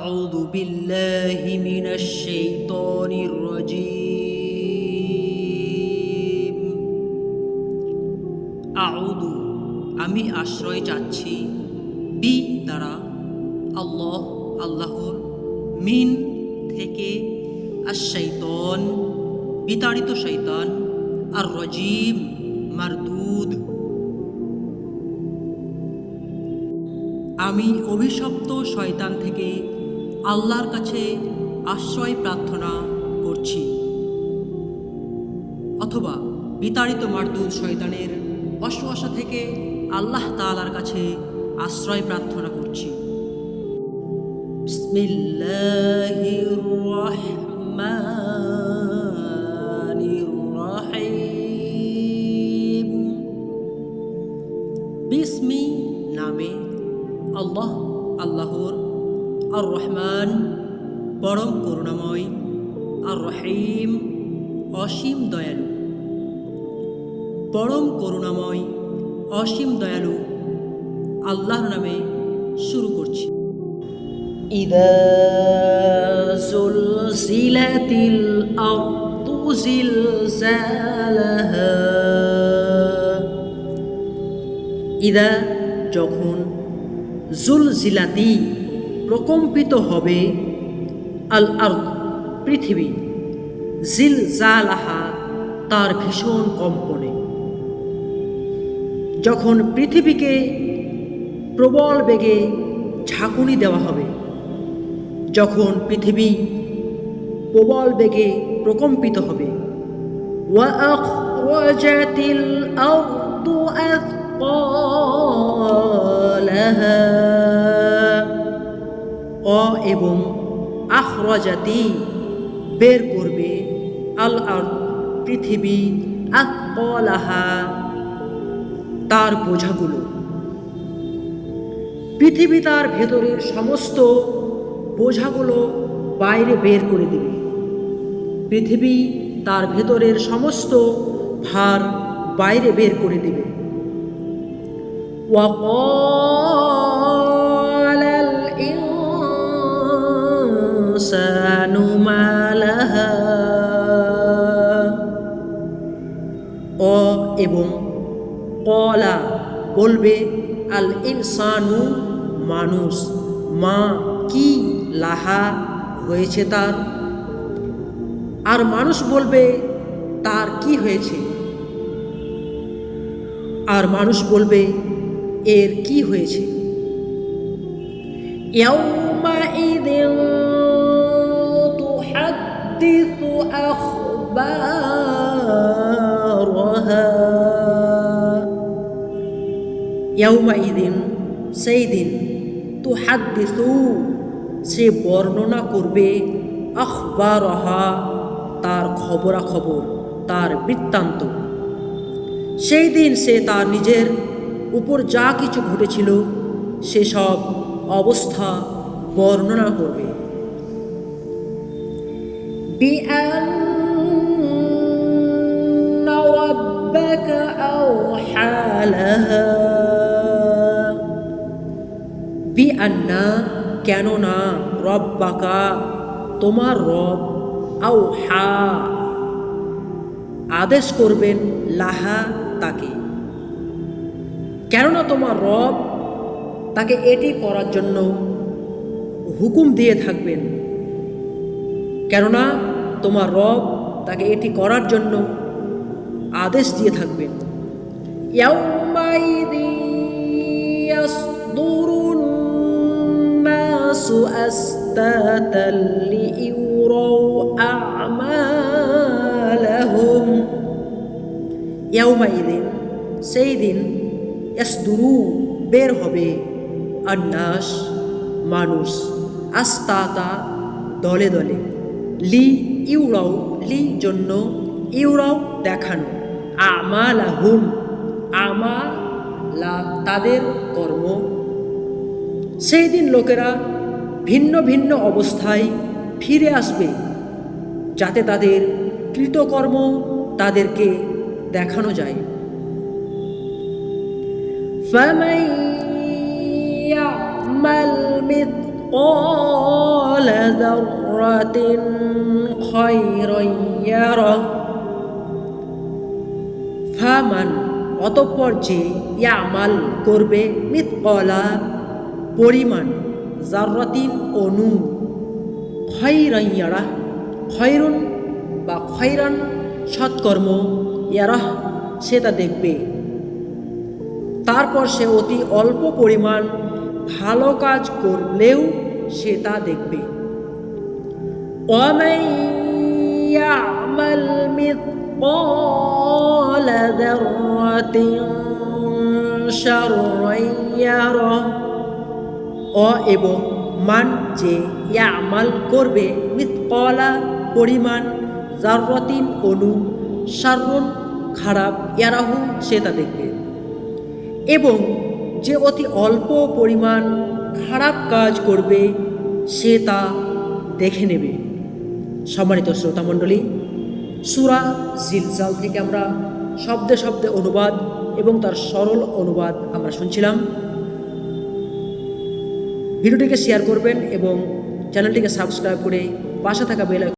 أعوذ بالله من الشيطان الرجيم أعوذ আমি আশ্রয় চাচ্ছি বি দ্বারা আল্লাহ আল্লাহর মিন থেকে আর শৈতন বিতাড়িত শৈতান আর রজিম মারদুদ আমি অভিশপ্ত শয়তান থেকে আল্লাহর কাছে আশ্রয় প্রার্থনা করছি। অথবা বিতাড়িত মারদুদ শয়তানের অশ্বাসা থেকে আল্লাহ তালার কাছে আশ্রয় প্রার্থনা করছি। বিসমি নামে আল্লাহ আল্লাহর আর রহমান পরম করুণাময় আর রহিম অসীম দয়ালু পরম করুণাময় অসীম দয়ালু আল্লাহর নামে শুরু করছি إذا زلزلت الأرض زلزالها ইদা যখন জুলজিলাতি প্রকম্পিত হবে আল আর্দ পৃথিবী জিল জালাহা তার ভীষণ কম্পনে যখন পৃথিবীকে প্রবল বেগে ঝাঁকুনি দেওয়া হবে যখন পৃথিবী প্রবল বেগে প্রকম্পিত হবে وأخرجت الأرض أثقالها অ এবং আখরজাতি বের করবে আল আর পৃথিবী আকলাহা তার বোঝাগুলো। পৃথিবী তার ভেতরের সমস্ত বোঝাগুলো বাইরে বের করে দেবে। পৃথিবী তার ভেতরের সমস্ত ভার বাইরে বের করে দেবে। ওয়া আল ইনসানু মানুষ মা কি লাহা হয়েছে তার আর মানুষ বলবে তার কি হয়েছে আর মানুষ বলবে এর কি হয়েছে يومئذ تحدث أخبارها يومئذ সেই দিন তুহাদ্দিসু সে বর্ণনা করবে আখবারহা তার খবরাখবর তার বৃত্তান্ত সেই দিন সে তার নিজের উপর যা কিছু ঘটেছিল সেসব অবস্থা বর্ণনা করবে بأن ربك أوحى لها বি আন্না কেননা রব বাকা তোমার রব আও হা আদেশ করবেন লাহা তাকে। কেননা তোমার রব তাকে এটি করার জন্য হুকুম দিয়ে থাকবেন। কেননা তোমার রব তাকে এটি করার জন্য আদেশ দিয়ে থাকবেন। ইয়াউমাইদি ইয়াসদু الناس أشتاتا ليروا أعمالهم يومئذ সেই দিন ইয়াসদুরু বের হবে আন্নাস মানুষ আস্তাতা দলে দলে লি ইউরাও লি জন্য ইউরাও দেখানো আমালাহুম আমালা তাদের কর্ম সেই দিন লোকেরা ভিন্ন ভিন্ন অবস্থায় ফিরে আসবে যাতে তাদের কৃতকর্ম তাদেরকে দেখানো যায় فمن يعمل مثقال مثقال ذرة خيرا يره ফামান অতঃপর যে ইয়ামাল করবে মিতকলা পরিমাণ জাররাতিন অনু খৈরাইয়ারা খৈরুন বা খৈরান সৎকর্ম ইয়ারাহ সে তা দেখবে তারপর সে অতি অল্প পরিমাণ ভালো কাজ করলেও সে তা দেখবে ومن يعمل مثقال ذرة شرا يره অ এবং মান যে ইয়ামাল করবে মিতকলা পরিমাণ জাররাতিন অনু সারুন খারাপ, ইয়ারাহু সে তা দেখবে। এবং যে অতি অল্প পরিমাণ খারাপ কাজ করবে, সে তা দেখে নেবে। সম্মানিত শ্রোতামণ্ডলী সুরা জিলজাল থেকে আমরা শব্দে শব্দে অনুবাদ এবং তার সরল অনুবাদ আমরা শুনছিলাম। ভিডিওটিকে শেয়ার করবেন এবং চ্যানেলটিকে সাবস্ক্রাইব করে পাশে থাকা বেল